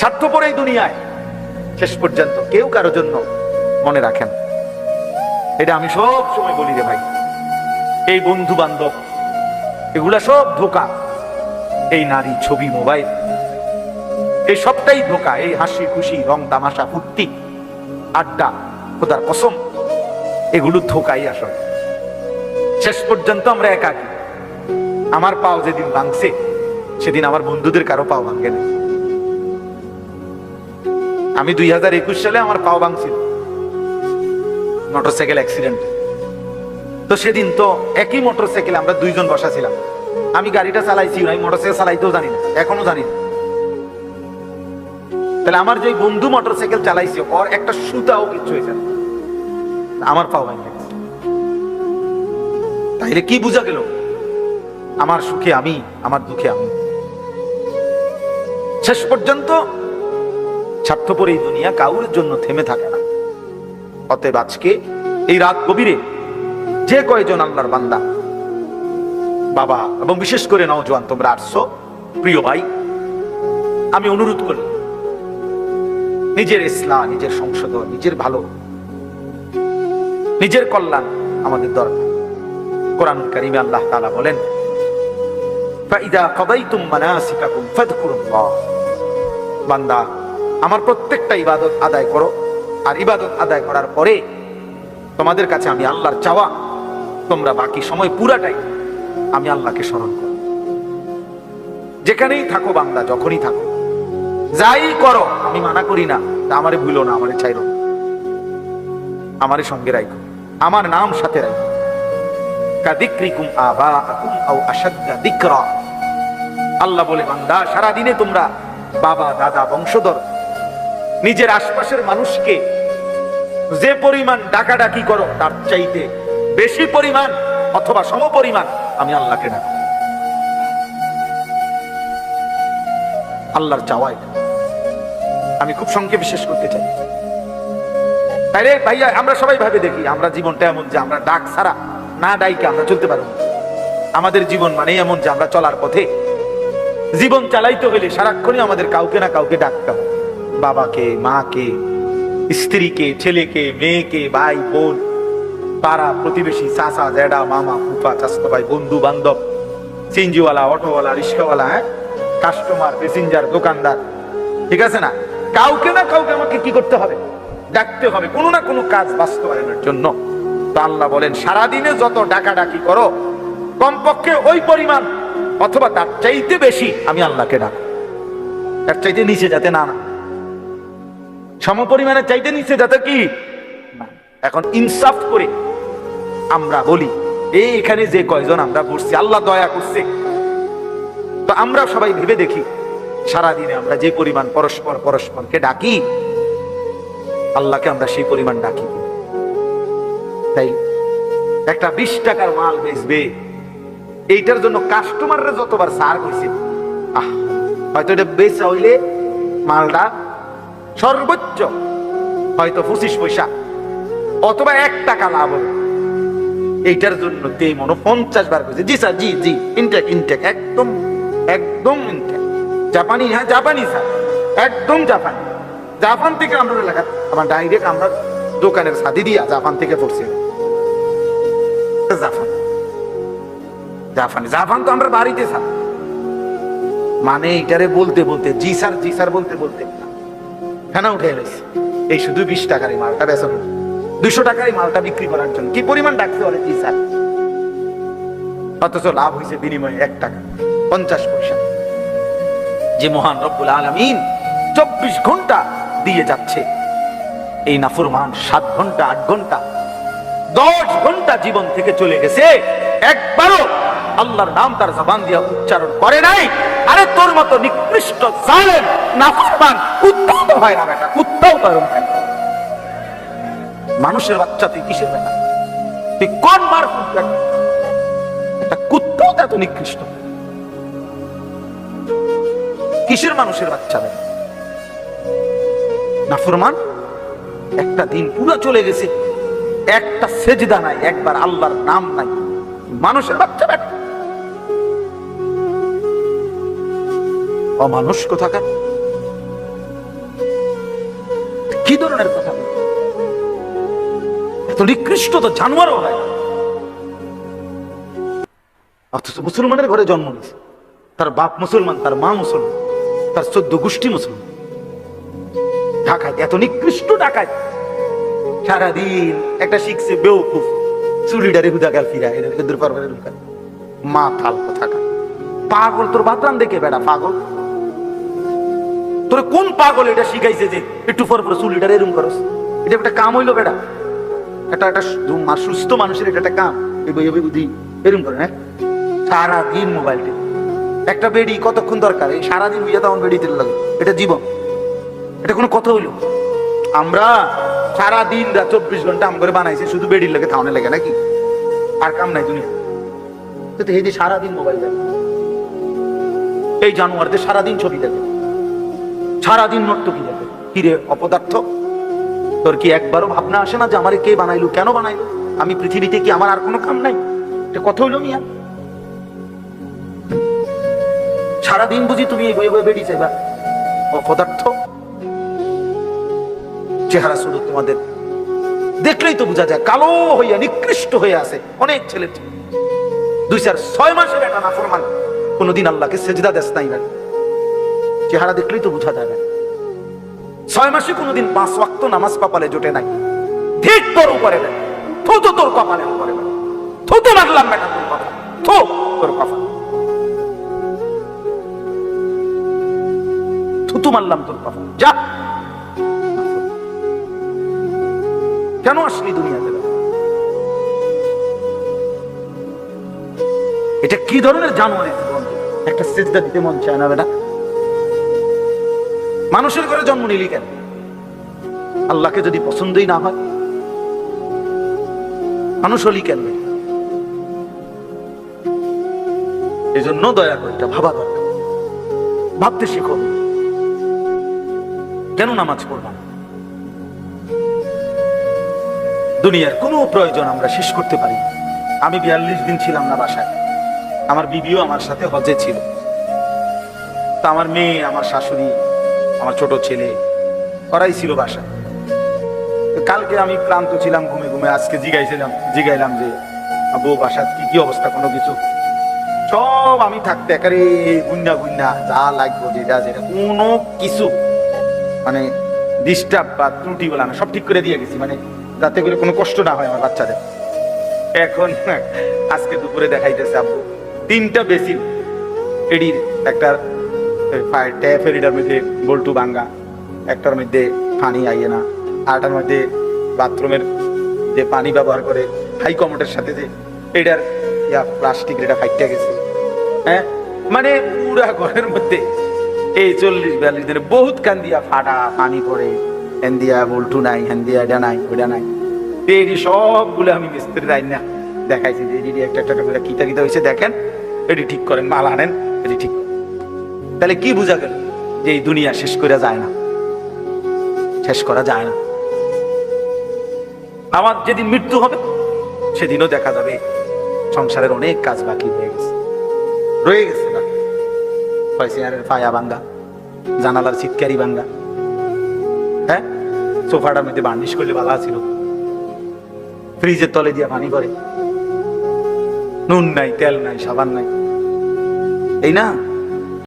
স্বার্থপর এই দুনিয়ায়। শেষ পর্যন্ত কেউ কারও জন্য মনে রাখেন এটা আমি সব সময় বলি রে ভাই। এই বন্ধু বান্ধব এগুলা সব ধোকা। এই নারী ছবি, মোবাইল। এই সবটাই ধোকা। এই হাসি, খুশি, রং, তামাশা, ফুর্তি, আড্ডা, খোদার কসম, এগুলো ধোকাই আসলে। শেষ পর্যন্ত আমরা একাকি। আমার পাও যেদিন ভাঙছে, সেদিন আমার বন্ধুদের কারও পাও ভাঙে না আমি দুই হাজার একুশ সালে আমার পাও ভাঙছিল। মোটরসাইকেল অ্যাক্সিডেন্ট তো সেদিন তো একই মোটরসাইকেল আমরা দুইজন বসা ছিলাম। আমি গাড়িটা চালাইছি আমি মোটরসাইকেল চালাইতেও জানি না, এখনও জানি না। তাহলে আমার যে বন্ধু মোটরসাইকেল চালাইছে, ওর একটা সুতাও কিচ্ছু হয়েছে। আমার পাও ভাঙে। তাইলে কি বোঝা গেল? আমার সুখে আমি, আমার দুঃখে আমি। শেষ পর্যন্ত স্বার্থপর এই দুনিয়া কাউর জন্য থেমে থাকে না। অতএব আজকে এই রাত গভীরে যে কয়জন আল্লাহর বান্দা, বাবা এবং বিশেষ করে নওজোয়ান, তোমরা আসছো, প্রিয় ভাই, আমি অনুরোধ করি, নিজের ইসলাম, নিজের সংশোধন, নিজের ভালো, নিজের কল্যাণ আমাদের দরকার। কোরআন কারিমে আল্লাহ তাআলা বলেন বান্দা আমার প্রত্যেকটা ইবাদত আদায় করো। আর ইবাদত আদায় করার পরে তোমাদের কাছে আমি আল্লাহর চাওয়া। তোমরা বাকি সময় পুরাটাই আমি আল্লাহকে স্মরণ করো। যেখানেই থাকো বান্দা, যখনই থাকো। যাই করো, আমি মানা করি না। আমারে ভুলো না, আমারে চাইরো আমারে সঙ্গে রাখো আমার নাম সাথে রাখো কাদিক্রিকুম আল্লাহ বলে, বান্দা, সারাদিনে তোমরা বাবা, দাদা, বংশধর নিজের আশপাশের মানুষকে যে পরিমাণ ডাকাডাকি করো, তার চাইতে বেশি পরিমাণ অথবা সম পরিমাণ আমি আল্লাহকে ডাকো আল্লাহর চাওয়া এটা। আমি খুব সংক্ষেপে শেষ করতে চাই। তাইলে ভাইয়া, আমরা সবাই ভাবে দেখি, আমরা জীবনটা এমন যে আমরা ডাক ছাড়া না ডাইকে আমরা চলতে পারব আমাদের জীবন মানে এমন যে আমরা চলার পথে। জীবন চালাইতে হইলে সারাক্ষণই আমাদের কাউকে না কাউকে ডাকতে হবে। বাবাকে, মাকে, স্ত্রীকে, ছেলেকে, মেয়েকে, ভাই, বোন, পাড়া, প্রতিবেশী, চাচা জেডা মামা, ফুফা চাস্ত ভাই বন্ধু বান্ধব সিনজিওয়ালা অটোওয়ালা, রিক্সাওয়ালা হ্যাঁ? কাস্টমার, প্যাসেঞ্জার, দোকানদার, ঠিক আছে না? কাউকে না কাউকে আমাকে কি করতে হবে? ডাকতে হবে, কোনো না কোনো কাজ বাস্তবায়নের জন্য। তো আল্লাহ বলেন, সারাদিনে যত ডাকাডাকি করো, কমপক্ষে ওই পরিমাণ, অথবা তার চাইতে বেশি আমি আল্লাহকে ডাক তার চাইতে নিচে যাতে না না সম পরিমাণে চাইতে নিচ্ছে যাতে কি? এখন ইনসাফ করে আমরা বলি এই এখানে যে কয়জন আমরা বসছি আল্লাহ দয়া করছে। তো আমরা সবাই ভেবে দেখি, সারাদিনে আমরা যে পরিমাণ পরস্পর পরস্পরকে ডাকি, আল্লাহকে আমরা সেই পরিমাণ ডাকি। তাই একটা বিশ টাকার মাল বেচবে, এইটার জন্য কাস্টমাররা যতবার সার হয়েছে আহ, হয়তো এটা বেচা হইলে মালটা সর্বোচ্চ। হয়তো পঁচিশ পয়সা, অথবা এক টাকা লাভ হবে। এইটার জন্য তে মনে পঞ্চাশ বার করেছে জি স্যার, জি জি ইনটেক ইনটেক একদম একদম ইনটেক জাপানি হ্যাঁ জাপানি স্যার, একদম জাপানি। জাপান থেকে আমরা এলাকা আমার ডাইরেক্ট আমরা দোকানের সাথে দিয়া জাপান থেকে পড়ছি। জাপান, জাপানি, জাপান তো আমরা বাড়িতে স্যার। মানে এটারে বলতে বলতে, জি স্যার জি স্যার বলতে বলতে। ফেনা উঠে এলেছে এই শুধু বিশ টাকার মালটা বেচন দুশো টাকার মালটা বিক্রি করার জন্য। কি পরিমাণ বলে জি স্যার? অথচ লাভ হয়েছে বিনিময়ে এক টাকা, পঞ্চাশ পয়সা। যে মহান রব্বুল আলমিন চব্বিশ ঘণ্টা দিয়ে যাচ্ছে, এই নাফরমান সাত ঘণ্টা, আট ঘণ্টা, দশ ঘণ্টা জীবন থেকে চলে গেছে। একবারও আল্লাহর নাম তার জবান দিয়ে উচ্চারণ করে নাই। আরে তোর মতো নিকৃষ্ট জালেম, নাফরমান, কুত্তাও হয় না বেটা, কুত্তাও তো এরকম মানুষের বাচ্চা তুই কিসের বেটা? তুই কোন মার কুত্তাও তো এত নিকৃষ্ট। কিসের মানুষের বাচ্চা বেটা? নাফরমান, একটা দিন পুরো চলে গেছে, একটা সেজদা নাই, একবার আল্লাহর নাম নাই। মানুষের বাচ্চা বেটা। অমানুষ কোথাকার? কি ধরনের কথা? এত নিকৃষ্ট তো জানোয়ারও হয়। অথচ মুসলমানের ঘরে জন্ম নিয়েছে। তার বাপ মুসলমান, তার মা মুসলমান, তার চোদ্দ গোষ্ঠী মুসলমান। ঢাকায় এত নিকৃষ্ট ঢাকায়। সারাদিন একটা শিখছে বেউকুফ চুরিডারে হুদা গাল ফিরা এটা কথা পাগল তোর বাতরান দেখে বেড়া, পাগল। তোর কোন পাগল এটা শিখাইছে যে একটু পর পর চুলিটারে এরম করস? এটা একটা কাম হইল বেটা। এটা একটা সুস্থ মানুষের এটা একটা কাম। এই বুদ্ধি এরম করে হ্যাঁ? সারাদিন মোবাইলটি একটা বেডি কতক্ষণ দরকার? এই সারাদিন বুঝে তখন বেডি তেল লাগে। এটা জীবন। এটা কোনো কথা হইল? আমরা সারা দিন রাত চব্বিশ ঘণ্টা আম করে বানাইছি, শুধু বেডির লাগে থাউনে লাগে নাকি? আর কাম নাই দুনিয়া তো সারাদিন মোবাইল দেখে। এই জানোয়ারদের সারাদিন ছবি দেখে। সারাদিন নর্তকী দেখে কিরে অপদার্থ? তোর কি একবারও ভাবনা আসে না যে আমার কে বানাইলো, কেন বানাইলো? আমি পৃথিবীতে কি আমার আর কোনো কাম নাই? এটা কথা হইল মিয়া? সারাদিন বুঝি তুমি বয়ে বয়ে বেরিয়েছে এবার অপদার্থ? চেহারা শুধু তোমাদের। দেখলেই তো বোঝা যায়, কালো হইয়া, নিকৃষ্ট হয়ে আছে অনেক ছেলে। দুই চার ছয় মাসের একটা নাফরমান। কোনোদিন আল্লাহকে সেজদা দেশ নাই না চেহারা দেখলেই তো বোঝা যাবে। ছয় মাসে কোনোদিন পাঁচ ওয়াক্ত নামাজ কপালে জোটে নাই। ঠিক তোর উপরে থুতো তোর কপালের উপরে নাই থু মারলাম বেটা তোর কপাল। থু, তোর কপাল। থুতু মারলাম তোর কপাল। যা। কেন আসলি দুনিয়াতে এটা কি ধরনের জানোয়ারের? একটা সেজদা দিতে মন চায় না বেটা। মানুষের ঘরে জন্ম নিলি কেন? আল্লাহকে যদি পছন্দই না হয়, মানুষ হলি কেন? এই জন্য দয়া করে এটা ভাবা দরকার। ভাবতে শিখো। কেন নামাজ পড়লাম দুনিয়ার কোনো প্রয়োজন আমরা শেষ করতে পারি। আমি বিয়াল্লিশ দিন ছিলাম না বাসায়। আমার বিবিও আমার সাথে হজে ছিল। তা আমার মেয়ে, আমার শাশুড়ি আমার ছোট ছেলে। ওরাই ছিল বাসা। কালকে আমি ক্লান্ত ছিলাম, ঘুমে ঘুমে আজকে জিগাইছিলাম, জিগাইলাম যে বউ বাসার কি কি অবস্থা, কোনো কিছু? সব আমি থাকতে একারে গুন্ডা গুন্ডা, যা লাগবো, যেটা যেটা, কোনো কিছু। মানে ডিস্টার্ব বা ত্রুটি বলা না, সব ঠিক করে দিয়ে গেছি মানে যাতে করে কোনো কষ্ট না হয় আমার বাচ্চাদের। এখন আজকে দুপুরে দেখাইতেছে আব্বু, তিনটা বেসিন, এডির একটা ফায়ার এটার মধ্যে বল্টু বাঙ্গা একটার মধ্যে পানি আইয়ে না। আরটার মধ্যে বাথরুমের যে পানি ব্যবহার করে হাই কমোটের সাথে যে এটার ইয়া প্লাস্টিক এটা ফাইটটা গেছে। হ্যাঁ? মানে পুরা ঘরের মধ্যে এই চল্লিশ বিয়াল্লিশ দিনে বহুত কান্দিয়া ফাটা পানি পড়ে। হ্যান দিয়া বল্টু নাই হ্যান দিয়া এটা নাই ওটা নাই। এই সবগুলো আমি মিস্ত্রি যাই না দেখাইছি। যে একটা একটা করে কিতা কিতা হয়েছে দেখেন, এটি ঠিক করেন, মাল আনেন, এটি ঠিক। তাহলে কি বোঝা গেল যে এই দুনিয়া শেষ করা যায় না? শেষ করা যায় না। আমার যেদিন মৃত্যু হবে, সেদিনও দেখা যাবে সংসারের অনেক কাজ বাকি রয়ে গেছে। রয়ে গেছে বাকি হয় চেয়ারের পায়া ভাঙ্গা, জানালার চিৎকারি ভাঙ্গা। হ্যাঁ? সোফাটার মধ্যে বার্নিশ করলে ভালো ছিল। ফ্রিজের তলে দিয়ে পানি করে নুন নাই, তেল নাই, সাবান নাই। এই না?